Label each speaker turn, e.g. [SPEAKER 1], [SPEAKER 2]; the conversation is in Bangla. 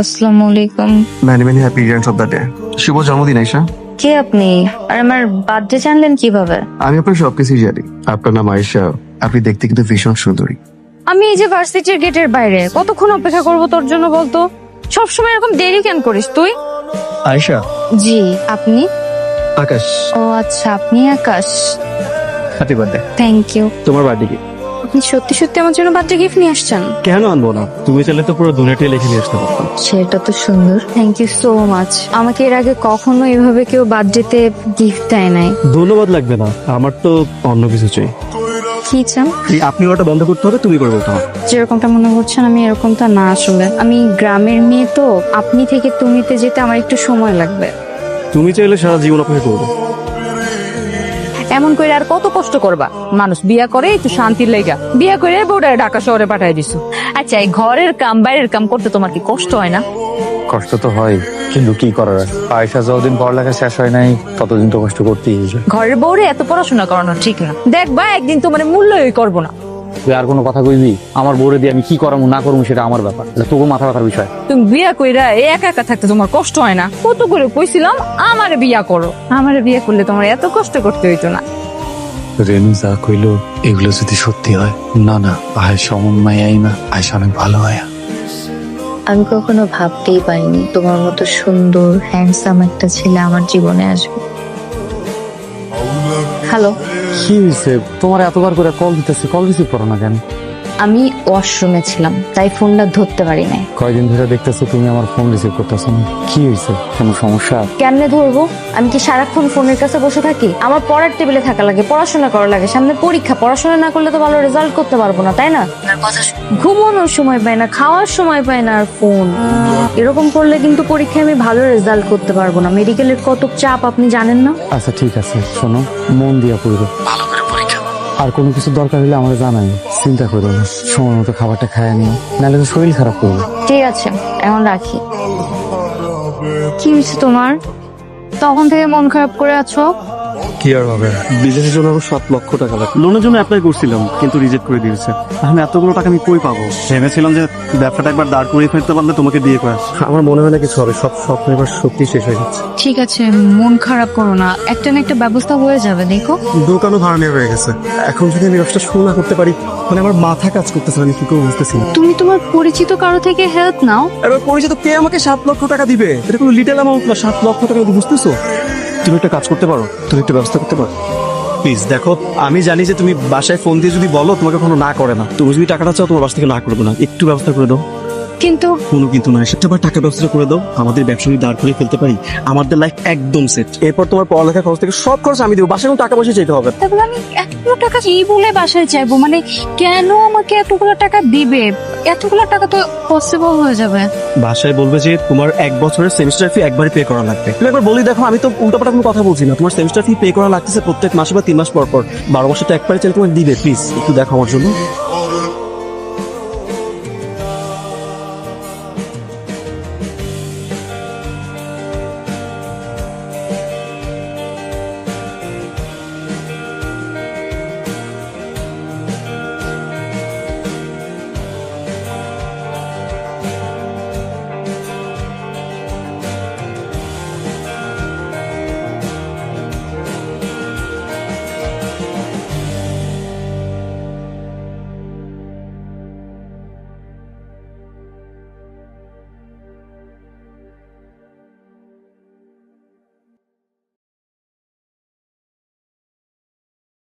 [SPEAKER 1] আসসালামু আলাইকুম।
[SPEAKER 2] Many many happy returns of the day শুভ জন্মদিন আইসা
[SPEAKER 1] কে আপনি? আর আমার বার্থডে জানলেন কীভাবে?
[SPEAKER 2] আমি আপনার সবকিছুই জানি। আপনার নাম আয়েশা। আপনি দেখতে কিন্তু ভীষণ সুন্দরী।
[SPEAKER 1] আমি এই যে ভার্সিটির গেটের বাইরে কতক্ষণ অপেক্ষা করব তোর জন্য বলতো? সবসময় এরকম দেরি কেন করিস তুই?
[SPEAKER 2] আয়েশা।
[SPEAKER 1] জি আপনি?
[SPEAKER 2] আকাশ।
[SPEAKER 1] ও আচ্ছা আপনি Akash.
[SPEAKER 2] Happy birthday
[SPEAKER 1] thank you
[SPEAKER 2] তোমার বার্থডে কি?
[SPEAKER 1] আপনি সত্যি সত্যি আমার জন্য বার্থডে গিফট নিয়ে আসছেন?
[SPEAKER 2] কেন আনব না? তুমি চাইলে তো পুরো দুনিয়াটাই লিখে নিয়ে আসতে পারতাম।
[SPEAKER 1] সেটা তো সুন্দর। থ্যাংক ইউ সো মাচ আমাকে এর আগে কখনো এভাবে কেউ বার্থডেতে গিফট দেয় নাই।
[SPEAKER 2] ধন্যবাদ লাগবে না। আমার তো অন্য কিছু চাই।
[SPEAKER 1] কি চান?
[SPEAKER 2] আপনি ওটা বন্ধ করতে হবে তুমি করে বলতে হবে
[SPEAKER 1] যেরকমটা মনে করছেন আমি এরকমটা না আসলে। আমি গ্রামের মেয়ে তো আপনি থেকে তুমিতে যেতে আমার একটু সময় লাগবে।
[SPEAKER 2] তুমি চাইলে সারা জীবন অপেক্ষা করব।
[SPEAKER 3] এমন করে আর কত কষ্ট করবা? মানুষ বিয়া করে একটু শান্তির লেগা। বিয়া করে বউটা ঢাকা শহরে পাঠাই দিছো। আচ্ছা এই ঘরের কাম বাইরের কাম করতে তোমার কি কষ্ট হয় না?
[SPEAKER 4] কষ্ট তো হয় কিন্তু কি করার? পয়সা যতদিন পড়ালেখা শেষ হয় নাই ততদিন তো কষ্ট করতেই
[SPEAKER 3] ঘরের বউরে এত পড়াশোনা করানো ঠিক না। দেখবা একদিন তোমার মূল্যই করব না।
[SPEAKER 4] তুই আর কোনো কথা কইবি? আমার বউরে দিয়ে আমি কি করামু না করব সেটা আমার ব্যাপার। এটা তোকে মাথা ব্যথার বিষয়।
[SPEAKER 3] তুমি বিয়া কইরা এই একা একা থাকতে তোমার কষ্ট হয় না। কত করে কইছিলাম আমারে বিয়া করো। আমারে বিয়ে করলে তোমার এত কষ্ট করতে হইতো না।
[SPEAKER 4] রেনু যা কইলো এগুলো যদি সত্যি হয় না না আয় সমন মায়াই না আয়সা অনেক ভালো হয়।
[SPEAKER 1] আমি কখনো ভাবতেই পারিনি তোমার মতো সুন্দর হ্যান্ডসাম একটা ছেলে আমার জীবনে আসবে। হ্যালো
[SPEAKER 4] কি হয়েছে তোমার এতবার করে কল দিতেছি কল রিসিভ করো না কেন?
[SPEAKER 1] আমি ওয়াশরুমে ছিলাম তাই ফোনটা ধরতে পারি নাই
[SPEAKER 4] কয়দিন ধরে দেখতেছি তুমি আমার ফোন রিসিভ করতেছো না? কি হয়েছে? কোনো সমস্যা?
[SPEAKER 1] কেমনে ধরবো? আমি কি সারাক্ষণ ফোনের কাছে বসে থাকি? আমার পড়ার টেবিলে থাকা লাগে পড়াশোনা করা লাগে সামনে পরীক্ষা পড়াশোনা না করলে তো ভালো রেজাল্ট করতে পারব না তাই না? ঘুমানোর সময় পায় না খাওয়ার সময় পাই না আর ফোন। এরকম করলে কিন্তু পরীক্ষায় আমি ভালো রেজাল্ট করতে পারব না। মেডিকেলের কত চাপ আপনি জানেন না?
[SPEAKER 4] আচ্ছা ঠিক আছে শোনো মন দিয়া পড়বে ভালো করে আর কোনো কিছু দরকার হলে আমাকে জানাই। চিন্তা করো না, সময় মতো খাবারটা খায় নিও, নাহলে তো শরীর খারাপ করবে।
[SPEAKER 1] ঠিক আছে, এখন রাখি। কি হয়েছে তোমার? তখন থেকে মন খারাপ করে আছো?
[SPEAKER 2] কি আর হবে? বিদেশের জন্য আরও সাত লক্ষ টাকা লাগবে। লোনের জন্য অ্যাপ্লাই করছিলাম কিন্তু রিজেক্ট করে দিয়েছে। এখন এতগুলো টাকা আমি কই পাবো? ভেবেছিলাম যে ব্যবসাটা একবার দাঁড় করিয়ে ফেলতে পারলে তোমাকে দিয়ে করে আমার মনে হয় না কিছু হবে সব স্বপ্ন এবার সত্যি শেষ হয়ে যাচ্ছে।
[SPEAKER 1] ঠিক আছে মন খারাপ করো না। একটা না একটা ব্যবস্থা হয়ে যাবে দেখো।
[SPEAKER 2] দোকানও ভাড়া নেওয়া হয়ে গেছে। এখন যদি আমি ব্যবসা শুরু না করতে পারি মানে আমার মাথা কাজ করতেছে আমি কি করে বুঝতেছি না?
[SPEAKER 1] তুমি তোমার পরিচিত কারও থেকে হেল্প নাও।
[SPEAKER 2] এবার পরিচিত কে আমাকে সাত লক্ষ টাকা দিবে? এটা কোনো লিটেল অ্যামাউন্ট না সাত লক্ষ টাকা বুঝতেছো? তুমি একটা কাজ করতে পারো, তুমি একটা ব্যবস্থা করতে পারো। প্লিজ, দেখো, আমি জানি যে তুমি বাসায় ফোন দিয়ে যদি বলো, তোমাকে কোনো না করে না। তুমি যদি টাকাটা চাও, তোমার বাস থেকে না করব না। একটু ব্যবস্থা করে দাও।
[SPEAKER 1] কিন্তু
[SPEAKER 2] কোনো কিন্তু নয় সেটা আবার টাকা ব্যবস্থা করে দাও আমাদের ব্যবসা যদি দাঁড় করে ফেলতে পারি। আমাদের লাইফ একদম সেট এরপর তোমার পড়ালেখা খরচ থেকে সব খরচ আমি দেবো। বাসায় কোনো টাকা পয়সা চাইতে হবে।
[SPEAKER 1] তারপর আমি এতগুলো টাকা কি বলে বাসায় চাইব? মানে কেন আমাকে এতগুলো টাকা দিবে? এতগুলো টাকা তো পসিবল হয়ে যাবে।
[SPEAKER 2] বাসায় বলবে যে তোমার এক বছরের সেমিস্টার ফি একবারই পে করা লাগবে। তুমি একবার বলি দেখো আমি তো উল্টাপাল্টা কোনো কথা বলছি না। তোমার সেমিস্টার ফি পে করা লাগতেছে প্রত্যেক মাসে বা তিন মাস পর পর। বারো বছর তো একবারে চাইলে তোমার দিবে প্লিজ একটু দেখো আমার জন্য।